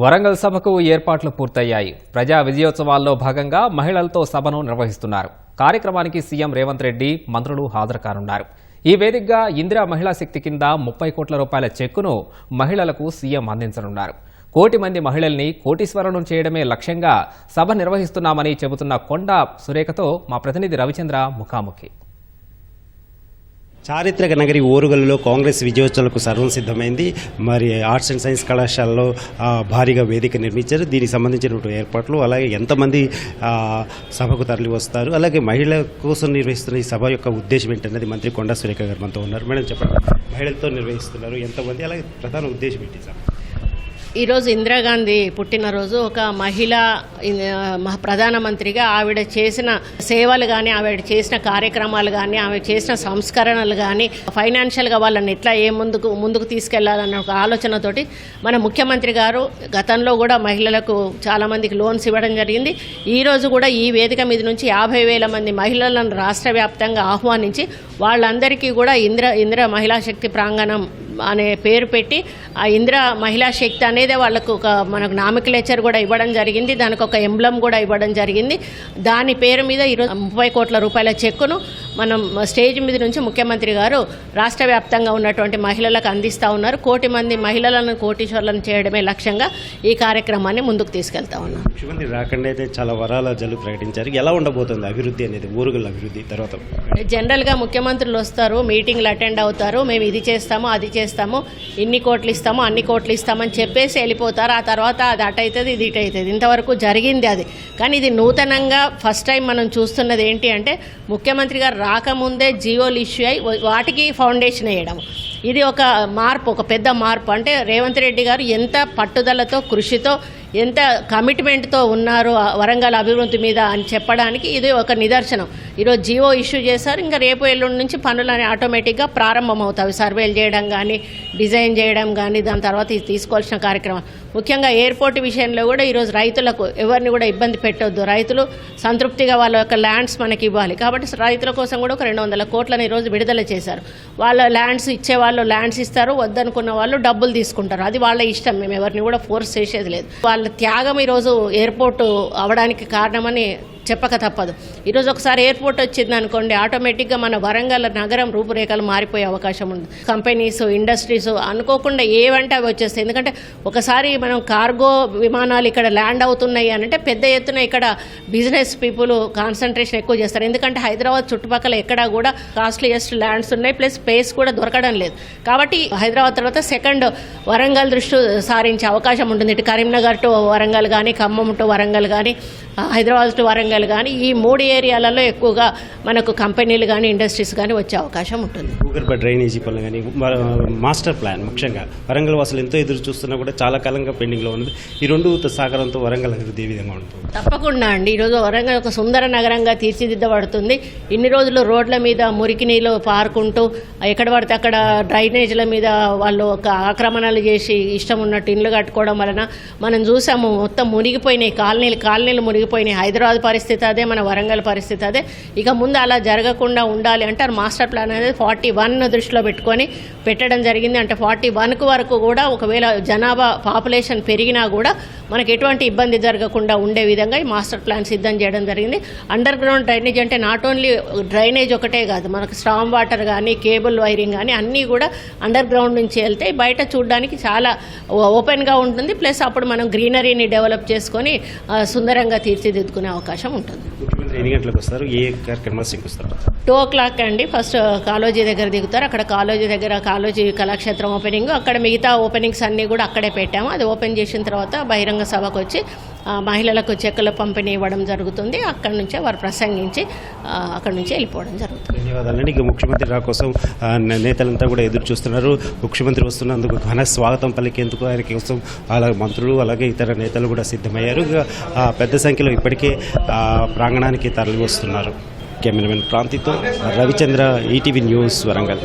వరంగల్ సభకు ఏర్పాట్లు పూర్తయ్యాయి. ప్రజా విజయోత్సవాల్లో భాగంగా మహిళలతో సభను నిర్వహిస్తున్నారు. కార్యక్రమానికి సీఎం రేవంత్ రెడ్డి మంత్రులు హాజరు కానున్నారు ఈ వేదికగా ఇందిరా మహిళా శక్తి కింద ముప్పై కోట్ల రూపాయల చెక్కును మహిళలకు సీఎం అందించనున్నారు. కోటి మంది మహిళల్ని కోటీశ్వరులను చేయడమే లక్ష్యంగా సభ నిర్వహిస్తున్నామని చెబుతున్న కొండ సురేఖతో మా ప్రతినిధి రవిచంద్ర ముఖాముఖి. చారిత్రక నగరి ఓరుగల్లో కాంగ్రెస్ విజయోత్సవాలకు సర్వం సిద్ధమైంది. మరి ఆర్ట్స్ అండ్ సైన్స్ కళాశాలలో భారీగా వేదిక నిర్మించారు. దీనికి సంబంధించినటువంటి ఏర్పాట్లు అలాగే ఎంతమంది సభకు తరలి వస్తారు అలాగే మహిళల కోసం నిర్వహిస్తున్న ఈ సభ యొక్క ఉద్దేశం ఏంటన్నది మంత్రి కొండా సురేఖ గారు మనతో ఉన్నారు. మేడం చెప్పండి. మహిళలతో నిర్వహిస్తున్నారు ఎంతమంది? అలాగే ప్రధాన ఉద్దేశం ఏంటి సార్? ఈరోజు ఇందిరాగాంధీ పుట్టినరోజు ఒక మహిళా ప్రధానమంత్రిగా ఆవిడ చేసిన సేవలు కానీ ఆవిడ చేసిన కార్యక్రమాలు కానీ ఆమె చేసిన సంస్కరణలు కానీ ఫైనాన్షియల్గా వాళ్ళని ఎట్లా ఏ ముందుకు ముందుకు తీసుకెళ్ళాలన్న ఒక ఆలోచనతోటి మన ముఖ్యమంత్రి గారు గతంలో కూడా మహిళలకు చాలామందికి లోన్స్ ఇవ్వడం జరిగింది. ఈరోజు కూడా ఈ వేదిక మీద నుంచి యాభై వేల మంది మహిళలను రాష్ట్ర వ్యాప్తంగా ఆహ్వానించి వాళ్ళందరికీ కూడా ఇంద్ర ఇంద్ర మహిళా శక్తి ప్రాంగణం అనే పేరు పెట్టి ఆ ఇంద్ర మహిళా శక్తి అనేది వాళ్ళకు ఒక మనకు నామికలేచర్ కూడా ఇవ్వడం జరిగింది. దానికి ఒక ఎంబ్లం కూడా ఇవ్వడం జరిగింది. దాని పేరు మీద ఈరోజు ముప్పై కోట్ల రూపాయల చెక్కును మనం స్టేజ్ మీద నుంచి ముఖ్యమంత్రి గారు రాష్ట్ర వ్యాప్తంగా ఉన్నటువంటి మహిళలకు అందిస్తూ ఉన్నారు. కోటి మంది మహిళలను కోటీశ్వర్లను చేయడమే లక్ష్యంగా ఈ కార్యక్రమాన్ని ముందుకు తీసుకెళ్తా ఉన్నాం. ముఖ్యమంత్రి రాకుండా అయితే చాలా వరాల జల్లు ప్రకటించారు. ఎలా ఉండబోతుంది అభివృద్ధి అనేది ఓరుగల్ అభివృద్ధి తర్వాత? జనరల్గా ముఖ్యమంత్రులు వస్తారు మీటింగ్లు అటెండ్ అవుతారు మేము ఇది చేస్తాము అది చేస్తాము ఇన్ని కోట్లు ఇస్తాము అన్ని కోట్లు ఇస్తామని చెప్పేసి వెళ్ళిపోతారు. ఆ తర్వాత అది అటు అవుతుంది ఇది ఇటు అవుతుంది. ఇంతవరకు జరిగింది అది. కానీ ఇది నూతనంగా ఫస్ట్ టైం మనం చూస్తున్నది ఏంటి అంటే ముఖ్యమంత్రి గారు రాకముందే జియోలు ఇష్యూ అయి వాటికి ఫౌండేషన్ వేయడం. ఇది ఒక మార్పు ఒక పెద్ద మార్పు. అంటే రేవంత్ రెడ్డి గారు ఎంత పట్టుదలతో కృషితో ఎంత కమిట్మెంట్తో ఉన్నారు వరంగల్ అభివృద్ధి మీద అని చెప్పడానికి ఇది ఒక నిదర్శనం. ఈరోజు జియో ఇష్యూ చేశారు. ఇంకా రేపు ఎల్లుండి నుంచి పనులు అనేవి ఆటోమేటిక్గా ప్రారంభమవుతాయి. సర్వేలు చేయడం కానీ డిజైన్ చేయడం కానీ దాని తర్వాత ఇది తీసుకోవాల్సిన కార్యక్రమం. ముఖ్యంగా ఎయిర్పోర్ట్ విషయంలో కూడా ఈరోజు రైతులకు ఎవరిని కూడా ఇబ్బంది పెట్టొద్దు. రైతులు సంతృప్తిగా వాళ్ళ యొక్క ల్యాండ్స్ మనకి ఇవ్వాలి. కాబట్టి రైతుల కోసం కూడా ఒక రెండు వందల కోట్లను ఈరోజు విడుదల చేశారు. వాళ్ళ ల్యాండ్స్ ఇచ్చే వాళ్ళు ల్యాండ్స్ ఇస్తారు. వద్దనుకున్న వాళ్ళు డబ్బులు తీసుకుంటారు. అది వాళ్ళ ఇష్టం. మేము ఎవరిని కూడా ఫోర్స్ చేసేది లేదు. వాళ్ళ త్యాగం ఈరోజు ఎయిర్పోర్ట్ అవడానికి కారణమని చెప్పక తప్పదు. ఈరోజు ఒకసారి ఎయిర్పోర్ట్ వచ్చింది అనుకోండి ఆటోమేటిక్గా మన వరంగల్ నగరం రూపురేఖలు మారిపోయే అవకాశం ఉంది. కంపెనీస్ ఇండస్ట్రీస్ అనుకోకుండా ఏవంటే అవి వచ్చేస్తాయి. ఎందుకంటే ఒకసారి మనం కార్గో విమానాలు ఇక్కడ ల్యాండ్ అవుతున్నాయి అని అంటే పెద్ద ఎత్తున ఇక్కడ బిజినెస్ పీపుల్ కాన్సన్ట్రేషన్ ఎక్కువ చేస్తారు. ఎందుకంటే హైదరాబాద్ చుట్టుపక్కల ఎక్కడా కూడా కాస్ట్లీయెస్ట్ ల్యాండ్స్ ఉన్నాయి ప్లస్ స్పేస్ కూడా దొరకడం లేదు. కాబట్టి హైదరాబాద్ తర్వాత సెకండ్ వరంగల్ దృష్టి సారించే అవకాశం ఉంటుంది. ఇటు కరీంనగర్ టు వరంగల్ కానీ ఖమ్మం టు వరంగల్ కానీ హైదరాబాద్ టు వరంగల్ కానీ ఈ మూడు ఏరియాలలో ఎక్కువగా మనకు కంపెనీలు కానీ ఇండస్ట్రీస్ కానీ వచ్చే అవకాశం ఉంటుంది. భూగర్భ డ్రైనేజీ పనులు కానీ మాస్టర్ ప్లాన్ ముఖ్యంగా వరంగల్ వాసులు ఎంతో ఎదురు చూస్తున్నా కూడా చాలా కాలంగా పెండింగ్లో ఉన్నది. ఈ రెండు సహకారంతో వరంగల్ అభివృద్ధి ఏ విధంగా ఉంటుంది తప్పకుండా అండి. ఈరోజు వరంగల్ ఒక సుందర నగరంగా తీర్చిదిద్దబడుతుంది. ఇన్ని రోజులు రోడ్ల మీద మురికి నీళ్ళు పారుకుంటూ ఎక్కడ పడితే అక్కడ డ్రైనేజీల మీద వాళ్ళు ఒక ఆక్రమణలు చేసి ఇష్టం ఉన్నట్టు ఇండ్లు కట్టుకోవడం వలన మనం చూసాము మొత్తం మునిగిపోయినాయి. కాలనీలు కాలనీలు మునిగిపోయినాయి. హైదరాబాద్ పరిస్థితి పరిస్థితి అదే మన వరంగల్ పరిస్థితి అదే. ఇక ముందు అలా జరగకుండా ఉండాలి అంటే మాస్టర్ ప్లాన్ అనేది ఫార్టీ వన్ దృష్టిలో పెట్టుకొని పెట్టడం జరిగింది. అంటే ఫార్టీ వన్కు వరకు కూడా ఒకవేళ జనాభా పాపులేషన్ పెరిగినా కూడా మనకి ఎటువంటి ఇబ్బంది జరగకుండా ఉండే విధంగా ఈ మాస్టర్ ప్లాన్ సిద్ధం చేయడం జరిగింది. అండర్ గ్రౌండ్ డ్రైనేజ్ అంటే నాట్ ఓన్లీ డ్రైనేజ్ ఒకటే కాదు మనకు స్ట్రాంగ్ వాటర్ కానీ కేబుల్ వైరింగ్ కానీ అన్నీ కూడా అండర్ గ్రౌండ్ నుంచి వెళ్తే బయట చూడడానికి చాలా ఓ- ఓపెన్గా ఉంటుంది. ప్లస్ అప్పుడు మనం గ్రీనరీని డెవలప్ చేసుకొని సుందరంగా తీర్చిదిద్దుకునే అవకాశం ఉంటుంది ముఖ్యమంత్రి ఎన్ని గంటలకు వస్తారు? ఏ కార్యక్రమాలు శంకుస్తారు టూ ఓ క్లాక్ అండి. ఫస్ట్ కాలేజీ దగ్గర దిగుతారు. అక్కడ కాలేజీ దగ్గర కాలేజీ కళాక్షేత్రం ఓపెనింగ్. అక్కడ మిగతా ఓపెనింగ్స్ అన్నీ కూడా అక్కడే పెట్టాము. అది ఓపెన్ చేసిన తర్వాత బహిరంగ సభకు వచ్చి మహిళలకు చెక్కుల పంపిణీ ఇవ్వడం జరుగుతుంది. అక్కడి నుంచే వారు ప్రసంగించి అక్కడి నుంచి వెళ్ళిపోవడం జరుగుతుంది. ధన్యవాదాలండి ఇక ముఖ్యమంత్రి రా కోసం నేతలంతా కూడా ఎదురు చూస్తున్నారు. ముఖ్యమంత్రి వస్తున్నందుకు ఘన స్వాగతం పలికేందుకు ఆయన కోసం అలాగే మంత్రులు అలాగే ఇతర నేతలు కూడా సిద్ధమయ్యారు. పెద్ద సంఖ్యలో ఇప్పటికే ప్రాంగణానికి తరలి వస్తున్నారు కెమెరామెన్ ప్రాంతితో రవిచంద్ర ఈటీవీ న్యూస్ వరంగల్.